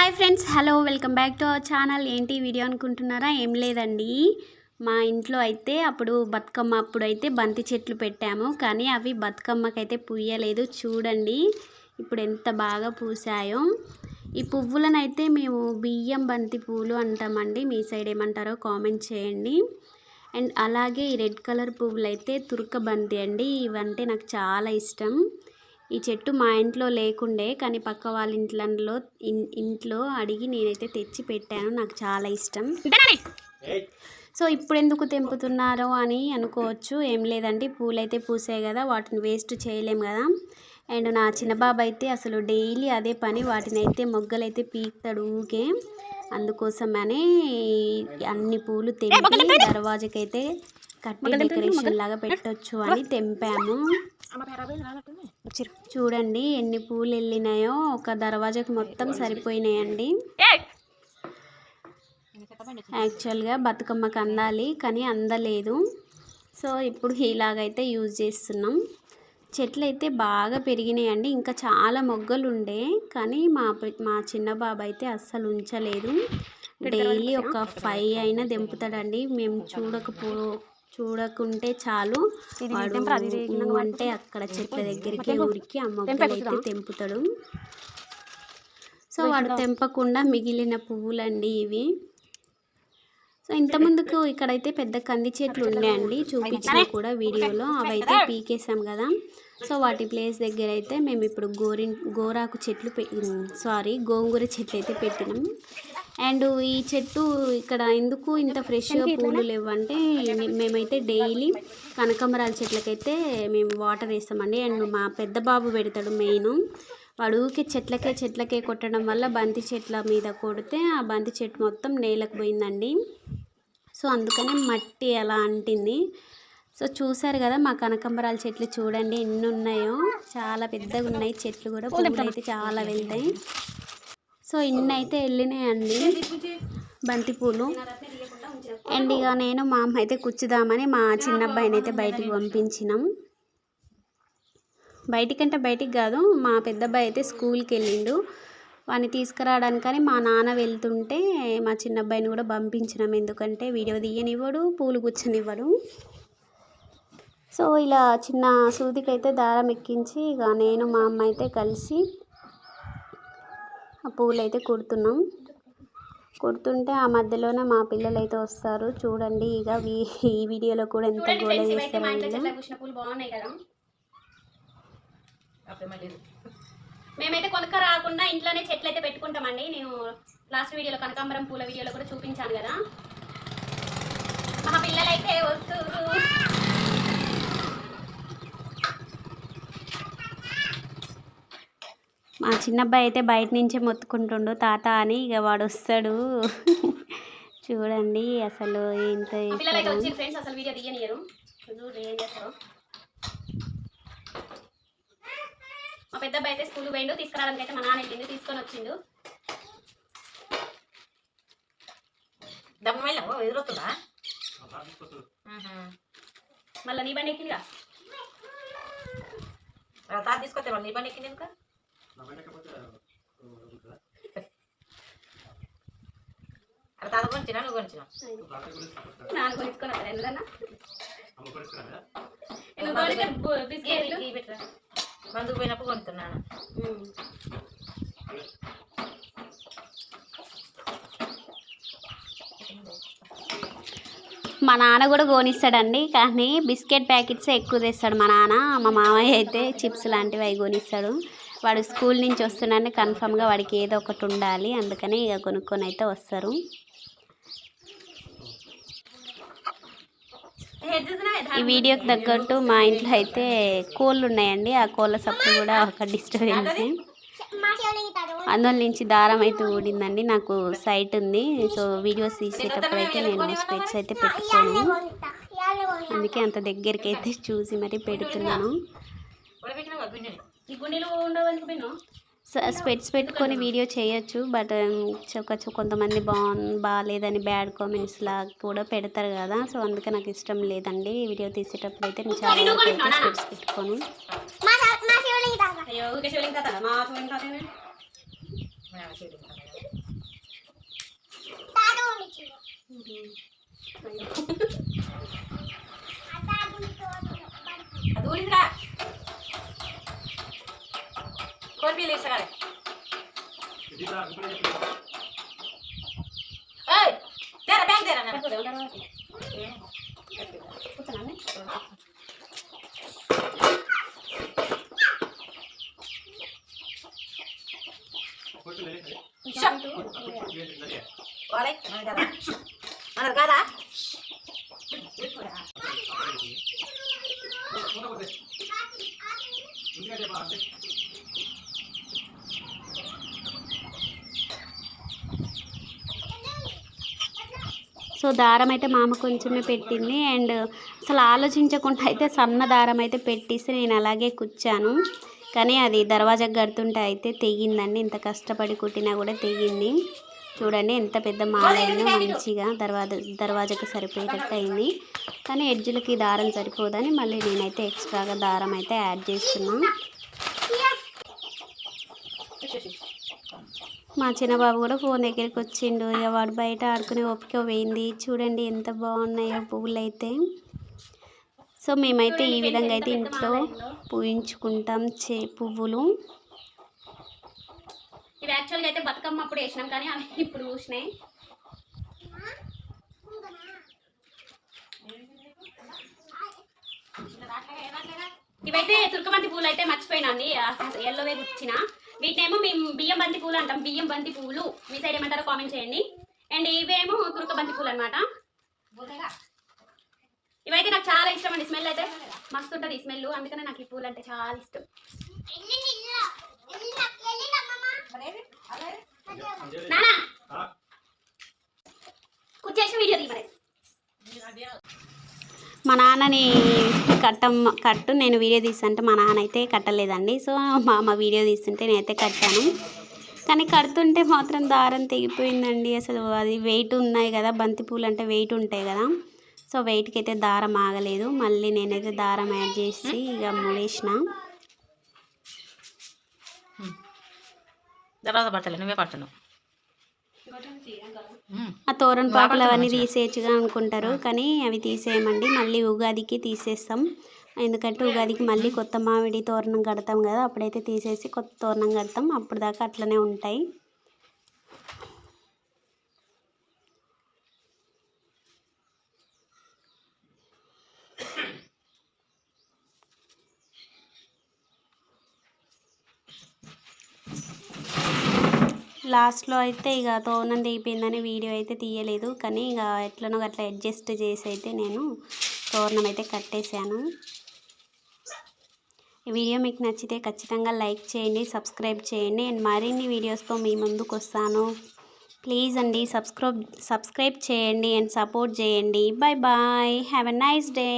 Hi friends hello welcome back to our channel. ఏంటి video అనుకుంటున్నారా? ఏం లేదండి. మా ఇంట్లో అయితే అప్పుడు బతుకమ్మ అప్పుడు అయితే బంతి చెట్లు పెట్టాము. కానీ అవి బతుకమ్మకైతే పూయలేదు. చూడండి ఇప్పుడు ఎంత బాగా పూసాయో ఈ పువ్వులనైతే మేము బియ్యం బంతి పువ్వులు అంటామండి. మీ సైడ్ ఏమంటారో కామెంట్ చేయండి. అండ్ అలాగే ఈ రెడ్ కలర్ పువ్వులు అయితే తుర్క బంతి అండి. ఇవంటే నాకు చాలా ఇష్టం. ఈ చెట్టు మా ఇంట్లో లేకుండే కానీ పక్క వాళ్ళ ఇంట్లో ఇంట్లో అడిగి నేనైతే తెచ్చి పెట్టాను. నాకు చాలా ఇష్టం. సో ఇప్పుడు ఎందుకు తెంపుతున్నారో అని అనుకోవచ్చు. ఏం లేదండి పూలైతే పూసాయి కదా వాటిని వేస్ట్ చేయలేం కదా. అండ్ నా చిన్న బాబు అయితే అసలు డైలీ అదే పని వాటిని అయితే మొగ్గలైతే పీకుతాడు ఊకే. అందుకోసమనే అన్ని పూలు తెంపి దర్వాజకైతే కట్టి డెకరేషన్ లాగా పెట్టొచ్చు అని తెంపాము. చూడండి ఎన్ని పూలు వెళ్ళినాయో ఒక దర్వాజాకి మొత్తం సరిపోయినాయండి. యాక్చువల్గా బతుకమ్మకి అందాలి కానీ అందలేదు. సో ఇప్పుడు ఇలాగైతే యూజ్ చేస్తున్నాం. చెట్లు అయితే బాగా పెరిగినాయండి. ఇంకా చాలా మొగ్గలు ఉండే కానీ మా మా చిన్న బాబు అయితే అస్సలు ఉంచలేదు. డైలీ ఒక ఫైవ్ అయినా దింపుతాడండి. మేము చూడకపో చూడకుంటే చాలు. వాడు అంటే అక్కడ చెట్ల దగ్గరికి ఊరికి మొగ్గలు తెంపుతాడు. సో వాడు తెంపకుండా మిగిలిన పువ్వులండి ఇవి. సో ఇంతకుముందుకు ఇక్కడైతే పెద్ద కంది చెట్లు ఉన్నాయండి. చూపించిన కూడా వీడియోలో. అవైతే పీకేసాం కదా. సో వాటి ప్లేస్ దగ్గర అయితే మేము ఇప్పుడు గోరి గోరాకు చెట్లు సారీ గోంగూర చెట్లు అయితే పెట్టినాం. అండ్ ఈ చెట్టు ఇక్కడ ఎందుకు ఇంత ఫ్రెష్గా పూలు లేవంటే మేమైతే డైలీ కనకాంబరాల చెట్లకైతే మేము వాటర్ వేస్తామండి. అండ్ మా పెద్ద బాబు పెడతాడు మెయిన్. వాడు ఊకే చెట్లకే చెట్లకే కొట్టడం వల్ల బంతి చెట్ల మీద కొడితే ఆ బంతి చెట్టు మొత్తం నేలకు పోయిందండి. సో అందుకనే మట్టి అలా అంటింది. సో చూసారు కదా మా కనకాంబరాల చెట్లు చూడండి ఎన్ని ఉన్నాయో. చాలా పెద్దగా ఉన్నాయి చెట్లు కూడా పూలు అయితే చాలా వెళ్తాయి. సో ఇన్ని అయితే వెళ్ళినాయండి. బంతిపూలు. అండ్ ఇక నేను మా అమ్మ అయితే కూర్చుదామని మా చిన్న అబ్బాయిని అయితే బయటికి పంపించినాం. బయటికంటే బయటికి కాదు మా పెద్ద అబ్బాయి అయితే స్కూల్కి వెళ్ళిండు. వాడిని తీసుకురావడానికని మా నాన్న వెళ్తుంటే మా చిన్న అబ్బాయిని కూడా పంపించినాం. ఎందుకంటే వీడియో తీయనివ్వడు పూలు కూర్చొనివ్వడు సో ఇలా చిన్న సూదికైతే దారం ఎక్కించి ఇక నేను మా అమ్మ అయితే కలిసి పువ్వులు అయితే కుడుతున్నాం. కుడుతుంటే ఆ మధ్యలోనే మా పిల్లలు అయితే వస్తారు. చూడండి ఇక ఈ వీడియోలో కూడా ఎంత గోల చేస్తారు బాగున్నాయి కదా. మేమైతే కొనక రాకుండా ఇంట్లోనే చెట్లు అయితే పెట్టుకుంటామండి. నేను లాస్ట్ వీడియోలో కనకాంబరం పూల వీడియోలో కూడా చూపించాను కదా. మా పిల్లలైతే వస్తున్నారు మా చిన్నబ్బాయి అయితే బయట నుంచే మొత్తుకుంటుండు. తాత అని ఇక వాడు వస్తాడు. చూడండి అసలు ఎంత అసలు వీడియో తీయనియరు. ఏం చేస్తారు. మా పెద్ద అబ్బాయి అయితే స్కూల్ పోయిండు. తీసుకురావడానికి అయితే మా నాన్న వెళ్ళిండు. తీసుకొని వచ్చిండు. దమ్మ మళ్ళీ నీ బండి ఎక్కిందిగా? తాత తీసుకొస్తే మళ్ళీ నీ బండి ఎక్కింది ఎందుకు? తాత నువ్వు నాన్న మందుకు పోయినప్పుడు కొనుక్కున్నాను మా నాన్న కూడా కొనిస్తాడండి కానీ బిస్కెట్ ప్యాకెట్స్ ఎక్కువ తెస్తాడు మా నాన్న. మా మామయ్య అయితే చిప్స్ లాంటివి అవి కొనిస్తాడు. వాడు స్కూల్ నుంచి వస్తున్నాడని కన్ఫామ్గా వాడికి ఏదో ఒకటి ఉండాలి. అందుకని ఇక కొనుక్కొని అయితే వస్తారు. ఈ వీడియోకి తగ్గట్టు మా ఇంట్లో అయితే కోళ్ళు ఉన్నాయండి. ఆ కోళ్ళ సప్పుడు కూడా ఒక డిస్టర్బెన్స్. అందులో నుంచి దారం అయితే ఊడిందండి. నాకు సైట్ ఉంది. సో వీడియోస్ తీసేటప్పుడు అయితే నేను స్పెట్స్ అయితే పెట్టుకోను. అందుకే అంత దగ్గరికి అయితే చూసి మరి పెడుతున్నాను. స్పెట్స్ పెట్టుకొని వీడియో చేయొచ్చు బట్ కొంతమంది బాగు బాగాలేదని బ్యాడ్ కామెంట్స్ లాగా కూడా పెడతారు కదా సో అందుకే నాకు ఇష్టం లేదండి వీడియో తీసేటప్పుడు అయితే. నేను చాలా స్పెట్స్ పెట్టుకోను. అది ఊరిందిరా. కోల్పీలు ఇస్తాగానే ఏయ్ తేరా బ్యాంక్ తేరా నాన్న. వాళ్ళే మనది కదా మనది సో దారం అయితే మామ కొంచెమే పెట్టింది. అండ్ అసలు ఆలోచించకుండా అయితే సన్న దారం అయితే పెట్టిస్తే నేను అలాగే కుచ్చాను. కానీ అది దర్వాజాకు కడుతుంటే అయితే తెగిందండి. ఇంత కష్టపడి కుట్టినా కూడా తెగింది. చూడండి ఎంత పెద్ద మాల మంచిగా దర్వాజ దర్వాజాకి సరిపోయేటట్టు అయింది. కానీ ఎడ్జులకి దారం సరిపోదని మళ్ళీ నేనైతే ఎక్స్ట్రాగా దారం అయితే యాడ్ చేస్తున్నాను మా చిన్నబాబు కూడా ఫోన్ దగ్గరికి వచ్చిండు. ఇక వాడు బయట ఆడుకునే ఓపిక పోయింది. చూడండి ఎంత బాగున్నాయో పువ్వులు అయితే సో మేమైతే ఈ విధంగా అయితే ఇంట్లో పూయించుకుంటాం చే పువ్వులు. ఇవి యాక్చువల్గా అయితే బతుకమ్మ అప్పుడు వేసినాం కానీ అవి ఇప్పుడు పూసినాయి. ఇవైతే తుర్కమంతి పూలు అయితే మర్చిపోయినా అండి ఎల్లోవే గుచ్చిన వీటినేమో మేము బియ్యం బంతి పూలు అంటాం. బియ్యం బంతి పువ్వులు మీ సైడ్ ఏమంటారో కామెంట్ చేయండి. అండ్ ఇవేమో తుర్కబంతి పూలు అనమాట ఇవైతే నాకు చాలా ఇష్టం అండి. స్మెల్ అయితే మస్తు ఉంటుంది ఈ స్మెల్ అందుకనే నాకు ఈ పూలు అంటే చాలా ఇష్టం. నానా! కూర్చేసి వీడియో తీయమని. మా నాన్నని కట్టం కట్టు నేను వీడియో తీస్తుంటే మా నాన్న అయితే కట్టలేదండి. సో మా అమ్మ వీడియో తీస్తుంటే నేనైతే కట్టాను. కానీ కడుతుంటే మాత్రం దారం తెగిపోయిందండి. అసలు అది వెయిట్ ఉన్నాయి కదా బంతి పూలు అంటే వెయిట్ ఉంటాయి కదా. సో వెయిట్కి అయితే దారం ఆగలేదు. మళ్ళీ నేనైతే దారం యాడ్ చేసి ఇక ముడేసిన. తర్వాత పడతలే నువ్వే పడుతున్నావు ఆ తోరణ పాకులు అవన్నీ తీసేయచ్చుగా అనుకుంటారు. కానీ అవి తీసేయమండి. మళ్ళీ ఉగాదికి తీసేస్తాం. ఎందుకంటే ఉగాదికి మళ్ళీ కొత్త మామిడి తోరణం కడతాం కదా అప్పుడైతే తీసేసి కొత్త తోరణం కడతాం. అప్పుడు దాకా అట్లనే ఉంటాయి. లాస్ట్లో అయితే ఇక తోరణం దిగిపోయిందని వీడియో అయితే తీయలేదు. కానీ ఇక ఎట్లనో అట్లా అడ్జస్ట్ చేసి అయితే నేను తోరణం అయితే కట్టేశాను. ఈ వీడియో మీకు నచ్చితే ఖచ్చితంగా లైక్ చేయండి సబ్స్క్రైబ్ చేయండి. అండ్ మరిన్ని వీడియోస్తో మీ ముందుకు వస్తాను. ప్లీజ్ అండి సబ్స్క్రైబ్ సబ్స్క్రైబ్ చేయండి అండ్ సపోర్ట్ చేయండి. Bye bye. Have a nice day.